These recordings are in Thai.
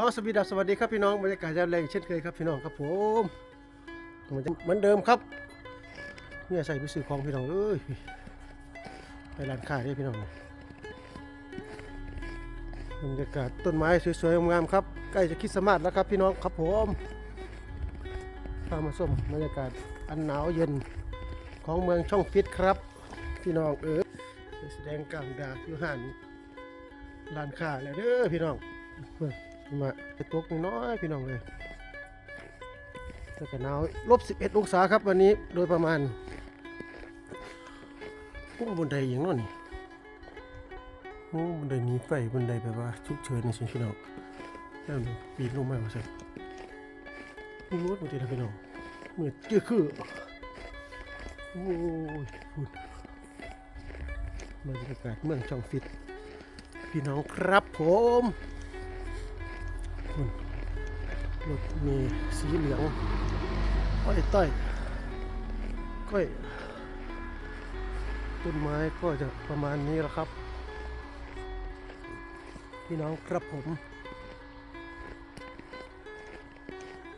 อ๋อสวัสดีครับสวัสดีครับพี่น้องบรรยากาศยามแรงเช่นเคยครับพี่น้องครับผมเหมือนเดิมครับเนี่ยใส่ไปซื้อของพี่น้องเอ้ยไปร้านค้าได้พี่น้องบรรยากาศต้นไม้สวยๆงามๆครับใกล้จะคริดสต์มาสแล้วครับพี่น้องครับผมพามาส้มบรรยากาศอันหนาวเย็นของเมืองช่องฟิตครับ พี่น้องเออแสดงกลางดากอยู่หันร้านค้าแล้วเด้อพี่น้องเบิ่ง มาไปตกน้อยพี่น้องเลยแล้วก็หนาวลบ11องศาครับวันนี้โดยประมาณพุ่งบนไดอย่างนั้นนี่โอ้บนไดนีไฟบนไดแบบว่าฉุกเฉินนี่สิพี่น้องแล้วนี่ปีนลงมาว่าซั่นมีรถมาทีละพี่น้องเมื่อเจือคือโอ้ยฝุ่นบรรยากาศเมืองช่องฟิต พี่น้องครับผม รถมีสีเหลืองอ้อยต้อยก้อยต้นไม้ก็จะประมาณนี้แหละครับ พี่น้องครับผม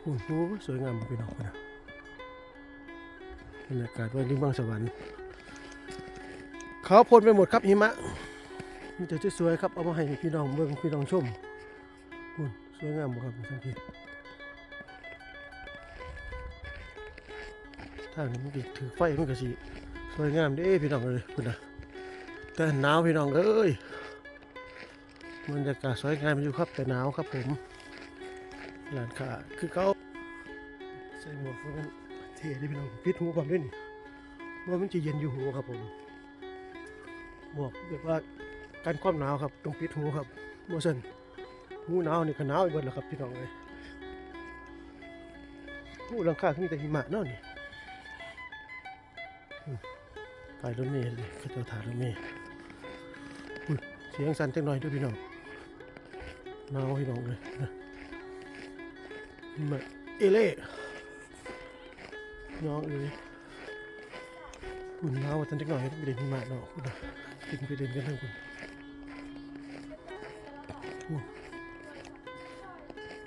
โอ้โหสวยงามพี่น้องนะบรรยากาศวันริมบางสวรรค์เขาพ่นไปหมดครับหิมะมีแต่สวยๆครับเอามาให้พี่น้องเบิ่งพี่น้องชมอุ่นส วยงามบ่ครับสังเกตทางนี้มันก็ถือไฟมันก็สิสวยงามเด้พี่น้องเอ้ยคุณนะแต่หนาวพี่น้องเอ้ยบรรยากาศสวยงามอยู่ครับแต่หนาวครับผมร้านค้าคือเขาใส่หมวกมันเท่เดิพี่น้องปิดหูความด้วยนี่ว่ามันจะเย็นอยู่หูครับผมหมวกแบบว่ากันความหนาวครับต้องปิดหูครับโมเซน หูหนาวนี่ก็หนาวอีกวันแล้วครับพี่น้องเลยหูหลังคาขึ้นแต่หิมะเนาะนี่อืมถ่ายรถเมล์เลยเขาเจะถ่ายรถเมล์เสียงสั่นจังหน่อยด้วยพี่น้องหนาวพี่น้องเลยนะหิมะเอเล่น้องเอ้ยอุ่นหนาวจังจังหน่อยไปเดินหิมะเนาะคุณนะกินไปเดินกันทั้งคุณ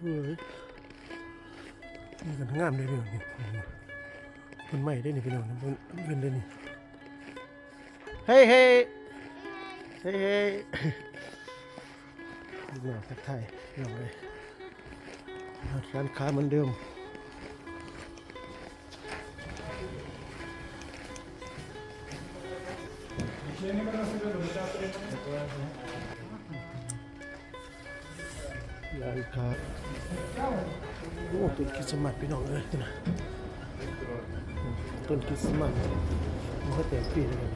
เฮ้ยนี่กันงามเลยพี่น้องนี่มันใหม่ได้นี่พี่น้องมันเงินได้นี่เฮ้ยเฮ้ยเฮ้ยเฮ้ยลูกหน้าทักทายพี่น้องเลยร้านค้าเหมือนเดิม ร้านค้าโอ้ต้นคริสต์มาสพี่น้องเลยนะต้นคริสต์มาสมันก็แต่งปีเลยกัน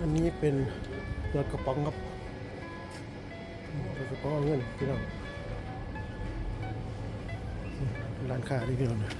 อันนี้เป็นเรือกระป๋องครับกระป๋องเอาเงินพี่น้องร้านค้าที่พี่น้องเนี่ย